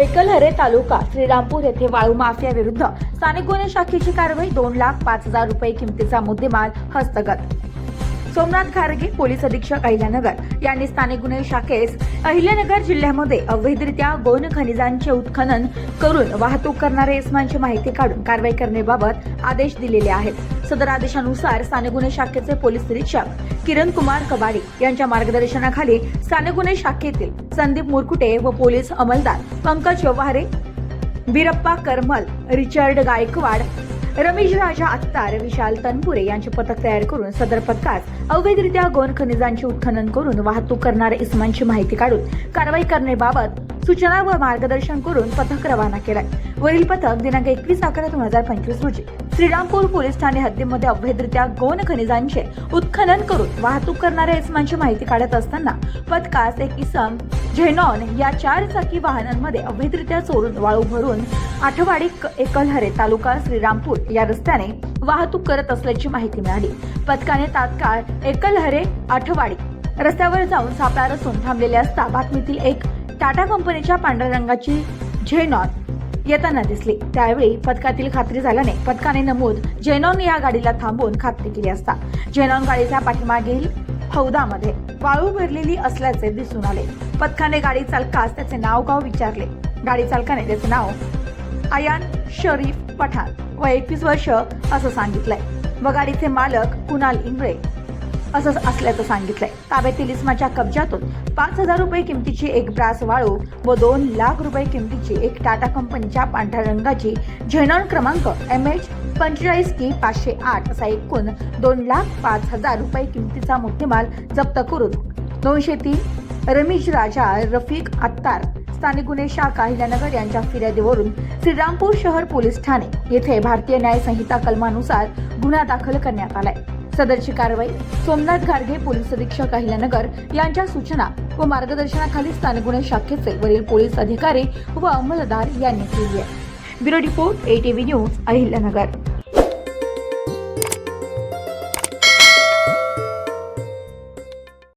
एकलहरे तालुका श्रीरामपूर येथे वाळू माफिया विरुद्ध स्थानिक गुन्हे शाखेची कारवाई दोन लाख पाच हजार रुपये किमतीचा मुद्देमाल हस्तगत. सोमनाथ खारगे पोलीस अधीक्षक अहिल्यानगर यांनी स्थानिक गुन्हे शाखेस अहिल्यानगर जिल्ह्यामध्ये अवैधरित्या गोन खनिजांचे उत्खनन करून वाहतूक करणाऱ्या इस्मांची माहिती काढून कारवाई करण्याबाबत आदेश दिलेले आहेत. सदर आदेशानुसार स्थानिक गुन्हे शाखेचे पोलीस निरीक्षक किरण कुमार कबाडी यांच्या मार्गदर्शनाखाली स्थानिक गुन्हे शाखेतील संदीप मुरकुटे व पोलीस अंमलदार पंकज व्यवहारे बिरप्पा करमल रिचर्ड गायकवाड रमेश राजा आत्तार विशाल तनपुरे यांचे पथक तयार करून सदर पथकात अवैधरित्या गोन खनिजांचे उत्खनन करून वाहतूक करणाऱ्या इसमांची माहिती काढून कारवाई करण्याबाबत सूचना व मार्गदर्शन करून पथक रवाना केलाय. वरील पथक दिनांक एकवीस अकरा दोन हजार पंचवीस रोजी श्रीरामपूर पोलीस ठाणे हद्दीमध्ये अवैधरित्या गोन खनिजांचे उत्खनन करून वाहतूक करणाऱ्या इसमांची माहिती काढत असताना पथकास एक इसम झेनॉन या चार चाकी वाहनांमध्ये अवैधरित्या चोरून वाळू भरून आठवाडी क- एकलहरे तालुका श्रीरामपूर या रस्त्याने वाहतूक करत असल्याची माहिती मिळाली. पथकाने तात्काळ एकलहरे आठवाडी रस्त्यावर जाऊन सापळा रचून थांबलेले असता बातमीतील एक टाटा कंपनीच्या पांढऱ्या रंगाची झेनॉन येताना दिसली. त्यावेळी पथकातील खात्री झाल्याने पथकाने नमूद जेनॉन या गाडीला थांबवून खात्री केली असता. जेनॉन गाडीच्या पाठीमागील हौदामध्ये वाळू भरलेली असल्याचे दिसून आले. पथकाने गाडी चालकास त्याचे नाव गाव विचारले. गाडी चालकाने त्याचे नाव आयान शरीफ पठाण. व एकवीस वर्ष असं सांगितलंय. व गाडीचे मालक कुणाल इंगळे. असं असल्याचं सांगितलंय. ताब्यातील इस्माच्या कब्जातून पाच हजार रुपये किमतीची एक ब्रास वाळू व दोन लाख रुपये किमतीची एक टाटा कंपनीच्या पांढऱ्या रंगाची झेनॉन क्रमांक एम एच पंचेचाळीस की पाचशे आठ असा एकूण दोन लाख पाच हजार रुपये किमतीचा मुद्देमाल जप्त करून दोनशे तीन रमेश राजा रफिक अत्तार स्थानिक गुन्हे शाखा अहिल्यानगर यांच्या फिर्यादीवरून श्रीरामपूर शहर पोलीस ठाणे येथे भारतीय न्याय संहिता कलमानुसार गुन्हा दाखल करण्यात आलाय. सदरची कारवाई. सोमनाथ गाडगे पोलीस अधीक्षक अहिल्यानगर यांच्या सूचना व मार्गदर्शनाखाली स्थानिक गुन्हे शाखेचे वरील पोलीस अधिकारी व अंमलदार यांनी केली आहे. Bureau report ATV news Ahilyanagar.